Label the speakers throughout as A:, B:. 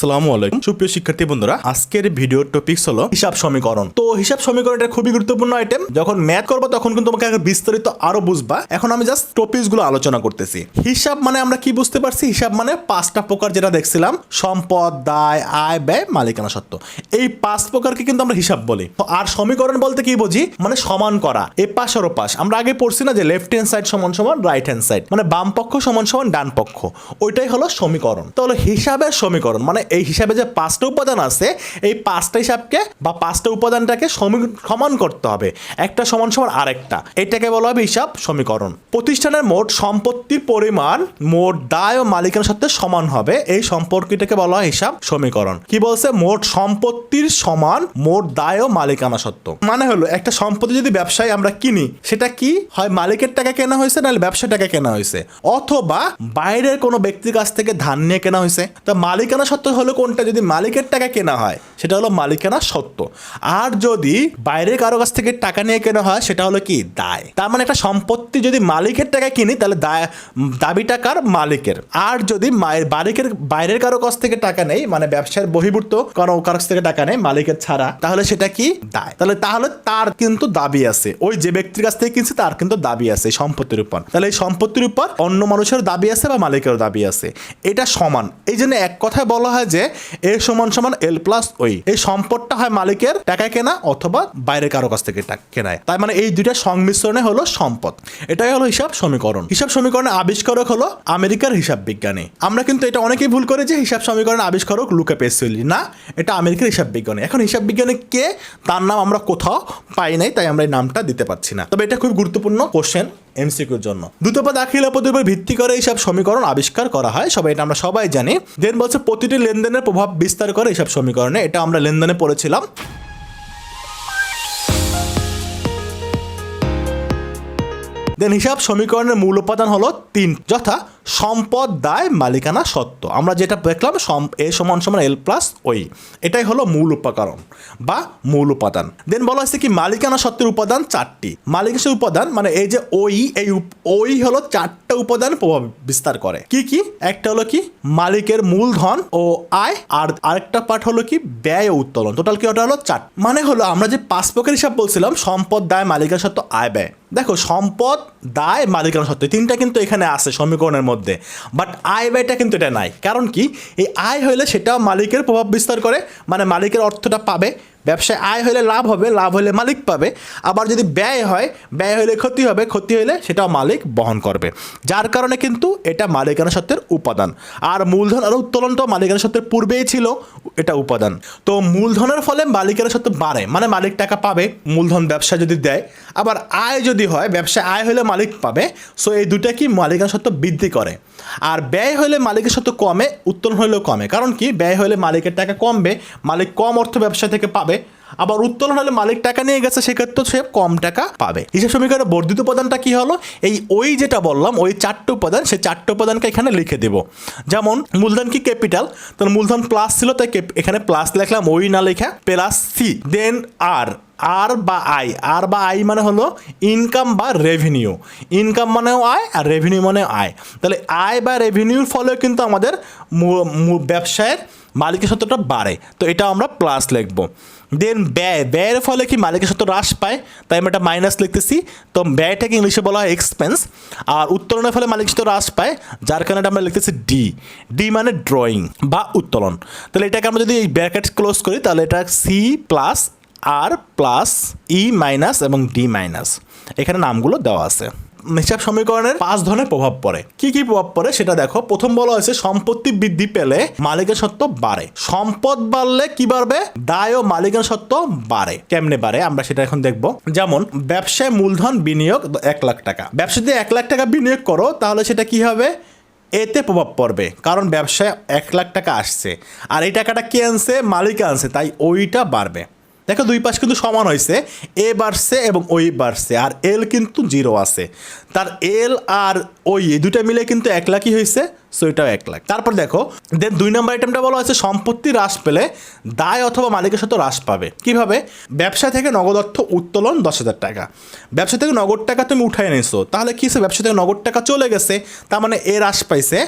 A: আসসালামু আলাইকুম। সুপ্রিয় শিক্ষার্থী বন্ধুরা, আজকের ভিডিওর টপিকস হলো হিসাব সমীকরণ। তো হিসাব সমীকরণ এটা খুবই গুরুত্বপূর্ণ আইটেম যখন ম্যাথ করব, তখন কিন্তু তোমাকে বিস্তারিত আরও বুঝবা। এখন আমি জাস্ট টপিকসগুলো আলোচনা করতেছি। হিসাব মানে আমরা কি বুঝতে পারছি? হিসাব মানে পাঁচটা প্রকার যেটা দেখছিলাম, সম্পদ, দায়, আয়, ব্যয়, মালিকানা সত্ত্ব। এই পাঁচ প্রকারকে কিন্তু আমরা হিসাব বলি। আর সমীকরণ বলতে কি বুঝি? মানে সমান করা এ পাশ আর পাশ আমরা আগে পড়ছি না যে লেফট হ্যান্ড সাইড সমান সমান রাইট হ্যান্ড সাইড মানে বাম পক্ষ সমান সমান, ডান পক্ষ। ওইটাই হলো সমীকরণ। তাহলে হিসাবের সমীকরণ মানে এই হিসাবে যে পাঁচটা উপাদান আছে, এই পাঁচটা হিসাবকে বা পাঁচটা উপাদানটাকে সমী- সমান করতে হবে। একটা সমান সমান আরেকটা। এটাকে বলা হবে হিসাব সমীকরণ। প্রতিষ্ঠানের মোট সম্পত্তির পরিমাণ মোট দায় ও মালিকানার সাথে সমান হবে। এই সম্পর্কটাকে বলা হয় হিসাব সমীকরণ। কি বলছে? মোট সম্পত্তির সমান মোট দায় ও মালিকানা সত্ত্ব। মানে হলো, একটা সম্পত্তি যদি ব্যবসায় আমরা কিনি, সেটা কি হয়? মালিকের টাকা কেনা হয়েছে নাহলে ব্যবসার টাকা কেনা হয়েছে? অথবা বাইরের কোনো ব্যক্তির কাছ থেকে ধান নিয়ে কেনা হয়েছে? তো মালিকানা সত্ত্ব হলো কোনটা? যদি মালিকের টাকা কেনা হয়। সেটা হলো মালিকানা সত্য। আর যদি বাইরের কারও কাছ থেকে টাকা নিয়ে কেনা হয়, সেটা হলো কি? দায়। তার মানে একটা সম্পত্তি যদি মালিকের টাকা কিনি, তাহলে দায় দাবি টাকার মালিকের। আর যদি মালিকের, বাইরের কারও কাছ থেকে টাকা নেই মানে ব্যবসার বহির্ভূত কারও কারও কাছ থেকে টাকা নেই, মালিকের ছাড়া, তাহলে সেটা কি? দায়। তাহলে তাহলে তার কিন্তু দাবি আছে। ওই যে ব্যক্তির কাছ থেকে কিনছে, তার কিন্তু দাবি আছে এই সম্পত্তির উপর। তাহলে এই সম্পত্তির উপর অন্য মানুষের দাবি আছে বা মালিকের দাবি আছে। এটা সমান। এই জন্য এক কথায় বলা হয় যে, এ সমান সমান এল প্লাস ওই এই সম্পদটা হয় মালিকের টাকায় কেনা অথবা বাইরের কারও কাছ থেকে কেনায়। তার মানে এই দুইটা সংমিশ্রণে হলো সম্পদ। এটাই হলো হিসাব সমীকরণ। হিসাব সমীকরণের আবিষ্কারক হলো আমেরিকার হিসাব বিজ্ঞানী। আমরা কিন্তু এটা অনেকেই ভুল করে যে হিসাব সমীকরণের আবিষ্কারক লুকা পেসিলি না, এটা আমেরিকার হিসাব বিজ্ঞানী। এখন হিসাব বিজ্ঞানী কে? তার নাম আমরা কোথাও পাই নাই, তাই আমরা এই নামটা দিতে পারছি না। তবে এটা খুব গুরুত্বপূর্ণ কোশ্চেন এমসিকিউর জন্য। দ্রুতপদ দাখিলা পদ্ধতির উপর ভিত্তি করে এইসব সমীকরণ আবিষ্কার করা হয়। সবাই এটা আমরা সবাই জানি। দেন বলছে প্রতিটি লেনদেনের প্রভাব বিস্তার করে এইসব সমীকরণে। এটা আমরা লেনদেনে পড়েছিলাম। দেন হিসাব সমীকরণের মূল উপাদান হলো তিন, যথা সম্পদ দায় মালিকানা সত্ত্ব। আমরা যেটা দেখলাম, সম- এ সমান সমান এল প্লাস ওই। এটাই হলো মূল উপকরণ বা মূল উপাদান। দেন বলা হয়েছে কি, মালিকানা সত্ত্বের উপাদান চারটি। মালিকানা উপাদান মানে এই যে ওই, এই ওই হলো চারটা উপাদান প্রভাব বিস্তার করে। কি কি? একটা হলো কি, মালিকের মূলধন ও আয়, আর আরেকটা পার্ট হলো কি, ব্যয় ও উত্তোলন। টোটাল কি ওটা হলো? চার। মানে হলো আমরা যে পাঁচ হিসাব বলছিলাম, সম্পদ দায়, মালিকানা সত্ত্ব আয়, ব্যয়। দেখো, সম্পদ দায়, মালিকানা সত্ত্ব তিনটা কিন্তু এখানে আছে সমীকরণের মধ্যে। বাট আয় ব্যয়টা কিন্তু এটা নাই। কারণ কি? এই আয় হইলে সেটা মালিকের প্রভাব বিস্তার করে। মানে মালিকের অর্থটা পাবে। ব্যবসায় আয় হলে লাভ হবে, লাভ হলে মালিক পাবে। আবার যদি ব্যয় হয়, ব্যয় হলে ক্ষতি হবে, ক্ষতি হলে সেটাও মালিক বহন করবে। যার কারণে কিন্তু এটা মালিকানা সত্ত্বের উপাদান। আর মূলধন আর উত্তোলন তো মালিকানা সত্ত্বের পূর্বেই ছিল, এটা উপাদান। তো মূলধনের ফলে মালিকানা সত্ত্ব বাড়ে মানে মালিক টাকা পাবে, মূলধন ব্যবসা যদি দেয়। আবার আয় যদি হয়, ব্যবসায় আয় হলে মালিক পাবে। সো এই দুটা কি মালিকানা সত্ত্ব বৃদ্ধি করে। আর ব্যয় হলে মালিকের সত্ত্ব কমে, উত্তোলন হলেও কমে। কারণ কি? ব্যয় হলে মালিকের টাকা কমবে, মালিক কম অর্থ ব্যবসা থেকে পাবে। আবার উত্তোলন হলে মালিক টাকা নিয়ে গেছে সেক্ষেত্রে সে কম টাকা পাবে। হিসাব সমীকরণের বর্ধিত উপাদানটা কি হলো? এই ওই যেটা বললাম, ওই চারটে উপাদান, সেই চারটে উপাদানকে এখানে লিখে দেব। যেমন মূলধন কি ক্যাপিটাল? তাহলে মূলধন প্লাস ছিল, তাই এখানে প্লাস লিখলাম, ওই না লেখা প্লাস সি দেন আর আর বা আই আর বা আই মানে হলো ইনকাম বা রেভিনিউ ইনকাম মানেও আয় আর রেভিনিউ মানেও আয়। তাহলে আয় বা রেভিনিউর ফলে কিন্তু আমাদের ব্যবসায়ের মালিকের সত্যটা বাড়ে। তো এটা আমরা প্লাস লিখব। দেন ব্যয়, ব্যয়ের ফলে কি মালিকের সত্য হ্রাস পায়? তাই আমরা এটা মাইনাস লিখতেছি। তো ব্যয়টাকে ইংলিশে বলা হয় এক্সপেন্স আর উত্তোলনের ফলে মালিক সত্য হ্রাস পায়, যার কারণে আমরা লিখতেছি ডি ডি মানে ড্রয়িং বা উত্তোলন। তাহলে এটাকে আমরা যদি এই ব্র্যাকেট ক্লোজ করি, তাহলে এটা সি প্লাস আর প্লাস ই মাইনাস এবং ডি মাইনাস এখানে নামগুলো দেওয়া আছে। হিসাব সমীকরণের পাঁচ ধরনের প্রভাব পড়ে। কি কি প্রভাব পড়ে সেটা দেখো। প্রথম বলা হয়েছে, সম্পত্তি বৃদ্ধি পেলে মালিকের সত্ত্ব বাড়ে। সম্পদ বাড়লে কি বাড়বে? দায় ও মালিকের সত্ত্ব বাড়ে। কেমনে বাড়ে? আমরা সেটা এখন দেখব। যেমন, ব্যবসায় মূলধন বিনিয়োগ এক লাখ টাকা। ব্যবসা যদি এক লাখ টাকা বিনিয়োগ করো, তাহলে সেটা কি হবে? এতে প্রভাব পড়বে। কারণ ব্যবসায় এক লাখ টাকা আসছে। আর এই টাকাটা কে আনছে? মালিক আনছে। তাই ওইটা বাড়বে। দেখো দুই পাশ কিন্তু সমান হয়েছে এ বাড়ছে এবং ওই বাড়ছে, আর এল কিন্তু জিরো আছে। তার এল আর ওই দুটা মিলে কিন্তু এক লাখই হয়েছে সো এটাও এক লাখ। তারপর দেখো দেন দুই নম্বর আইটেমটা বলা হয়েছে, সম্পত্তি হ্রাস পেলে দায় অথবা মালিকের সাথে হ্রাস পাবে। কীভাবে? ব্যবসা থেকে নগদ অর্থ উত্তোলন দশ হাজার টাকা। ব্যবসা থেকে নগদ টাকা তুমি উঠাই নিছো, তাহলে কি হচ্ছে ব্যবসা থেকে নগদ টাকা চলে গেছে, তার মানে এ হ্রাস পাইছে,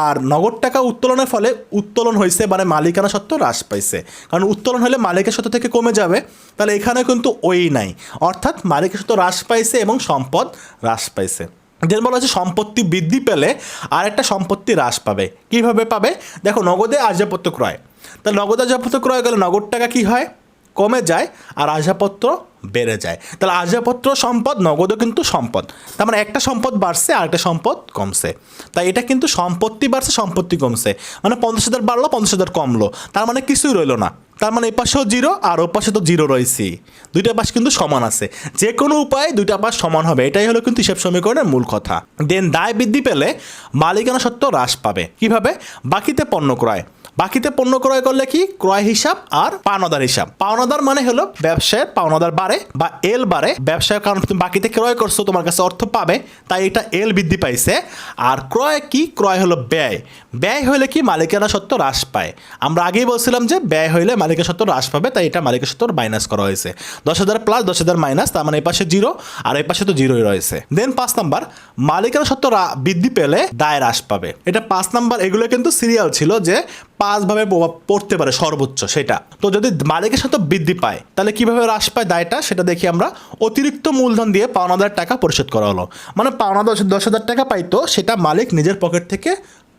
A: আর নগদ টাকা উত্তোলনের ফলে উত্তোলন হয়েছে মানে মালিকানা সত্ত্ব হ্রাস পাইছে। কারণ উত্তোলন হলে মালিকের সত্ত্ব থেকে কমে যাবে, তাহলে এখানে কিন্তু ওই নাই। অর্থাৎ মালিকের সত্ত্ব হ্রাস পাইছে এবং সম্পদ হ্রাস পাইছে। যেন বলা হচ্ছে সম্পত্তি বৃদ্ধি পেলে আর একটা সম্পত্তি হ্রাস পাবে। কীভাবে পাবে? দেখো, নগদে আসবাবপত্র ক্রয়। তাহলে নগদ আসবাবপত্র ক্রয় গেলে নগদ টাকা কী হয়? কমে যায় আর আসবাবপত্র বেড়ে যায়। তাহলে আসবাবপত্র সম্পদ, নগদও কিন্তু সম্পদ। তার মানে একটা সম্পদ বাড়ছে আর একটা সম্পদ কমছে। তাই এটা কিন্তু সম্পত্তি বাড়ছে, সম্পত্তি কমছে। মানে পঞ্চাশ হাজার বাড়লো, পঞ্চাশ হাজার কমলো। তার মানে কিছুই রইল না। তার মানে এই পাশেও জিরো আর ও পাশে তো জিরো রয়েছে। দুইটা পাশ কিন্তু সমান আছে। যে কোনো উপায়ে দুইটা পাশ সমান হবে। এটাই হলো কিন্তু হিসাব সমীকরণের মূল কথা। দেন দায় বৃদ্ধি পেলে মালিকানা সত্ত্ব হ্রাস পাবে। কীভাবে? বাকিতে পণ্য ক্রয়। বাকিতে পণ্য ক্রয় করলে কি? ক্রয় হিসাব আর পাওনাদার হিসাব। পাওনাদার মানে হলো ব্যবসায়ের পাওনাদার বাড়ে বা এল বাড়ে। ব্যবসায় কারণ তুমি বাকিতে ক্রয় করছ, তোমার কাছে অর্থ পাবে, তাই এটা এল বৃদ্ধি পাইছে। আর ক্রয় কি? ক্রয় হলো ব্যয়। ব্যয় হলে কি মালিকানা সত্ত্ব হ্রাস পায়। আমরা আগেই বলছিলাম যে ব্যয় হইলে মালিকের সত্ত্ব হ্রাস পাবে, তাই এটা মালিকের সত্ত্ব মাইনাস করা হয়েছে। দশ হাজার প্লাস দশ হাজার মাইনাস তার মানে এই পাশে জিরো আর এই পাশে তো জিরোই রয়েছে। দেন পাঁচ নাম্বার মালিকের সত্ত্ব বৃদ্ধি পেলে দায় হ্রাস পাবে। এটা পাঁচ নাম্বার এগুলো কিন্তু সিরিয়াল ছিল যে পাঁচভাবে প্রভাব পড়তে পারে সর্বোচ্চ, সেটা। তো যদি মালিকের সাথে বৃদ্ধি পায়, তাহলে কীভাবে হ্রাস পায় দায়টা, সেটা দেখি আমরা। অতিরিক্ত মূলধন দিয়ে পাওনাদার টাকা পরিশোধ করা হলো। মানে পাওনা দশ দশ হাজার টাকা পাইতো, সেটা মালিক নিজের পকেট থেকে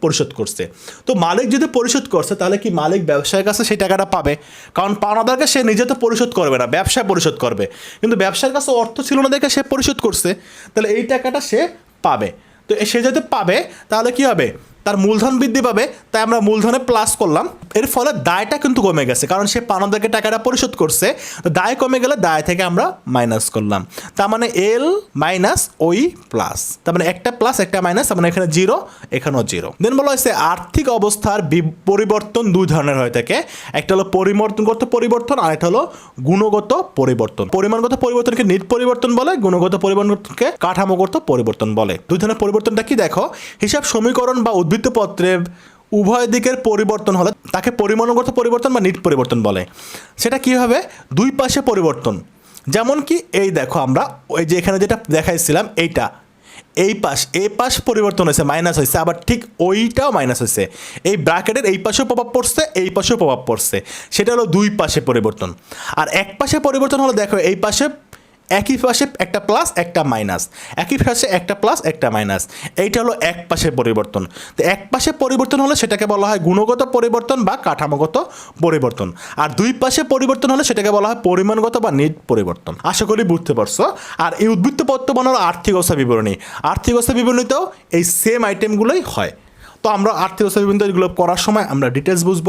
A: পরিশোধ করছে। তো মালিক যদি পরিশোধ করছে, তাহলে কি মালিক ব্যবসায়ের কাছে সেই টাকাটা পাবে? কারণ পাওনাদারকে সে নিজে তো পরিশোধ করবে না ব্যবসায় পরিশোধ করবে। কিন্তু ব্যবসার কাছে অর্থ ছিল না দেখে সে পরিশোধ করছে, তাহলে এই টাকাটা সে পাবে। তো সে যদি পাবে, তাহলে কি হবে? তার মূলধন বৃদ্ধি পাবে, তাই আমরা মূলধনে প্লাস করলাম। এর ফলে দায়টা কিন্তু কমে গেছে, কারণ সে পাওনাদারকে টাকাটা পরিশোধ করছে। দায় কমে গেলে দায় থেকে আমরা মাইনাস করলাম। তার মানে এল মাইনাস ওই প্লাস তার মানে একটা প্লাস একটা মাইনাস তার মানে এখানে জিরো এখানেও জিরো দেন বলা হয়েছে আর্থিক অবস্থার পরিবর্তন দুই ধরনের হয়ে থাকে একটা হলো পরিবর্তনগত পরিবর্তন, আর একটা হলো গুণগত পরিবর্তন। পরিমাণগত পরিবর্তনকে নিট পরিবর্তন বলে, গুণগত পরিবর্তনকে কাঠামোগত পরিবর্তন বলে। দুই ধরনের পরিবর্তনটা কি দেখো? হিসাব সমীকরণ বা উদ্বৃত্ত পত্রে উভয় দিকের পরিবর্তন হলে, তাকে পরিমাণগত পরিবর্তন বা নিট পরিবর্তন বলে। সেটা কি হবে? দুই পাশে পরিবর্তন। যেমন কি এই দেখো আমরা, ওই যে এখানে যেটা দেখাইছিলাম, এইটা। এই পাশ এই পাশ পরিবর্তন হয়েছে মাইনাস হয়েছে, আবার ঠিক ওইটাও মাইনাস হয়েছে। এই ব্র্যাকেটের এই পাশেও প্রভাব পড়ছে, এই পাশেও প্রভাব পড়ছে। সেটা হলো দুই পাশে পরিবর্তন। আর এক পাশে পরিবর্তন হলো দেখো, এই পাশে একই পাশে একটা প্লাস একটা মাইনাস একই পাশে একটা প্লাস একটা মাইনাস এইটা হলো এক পাশে পরিবর্তন। তো এক পাশে পরিবর্তন হলে সেটাকে বলা হয় গুণগত পরিবর্তন বা কাঠামোগত পরিবর্তন। আর দুই পাশে পরিবর্তন হলে সেটাকে বলা হয় পরিমাণগত বা নিট পরিবর্তন। আশা করি বুঝতে পারছ। আর এই উদ্বৃত্ত পত্র বানানোর আর্থিক অবস্থা বিবরণী। আর্থিক অবস্থা বিবরণীতেও এই সেম আইটেমগুলোই হয়। তো আমরা আর্থিক অবস্থা বিবরণী এগুলো করার সময় আমরা ডিটেলস বুঝব।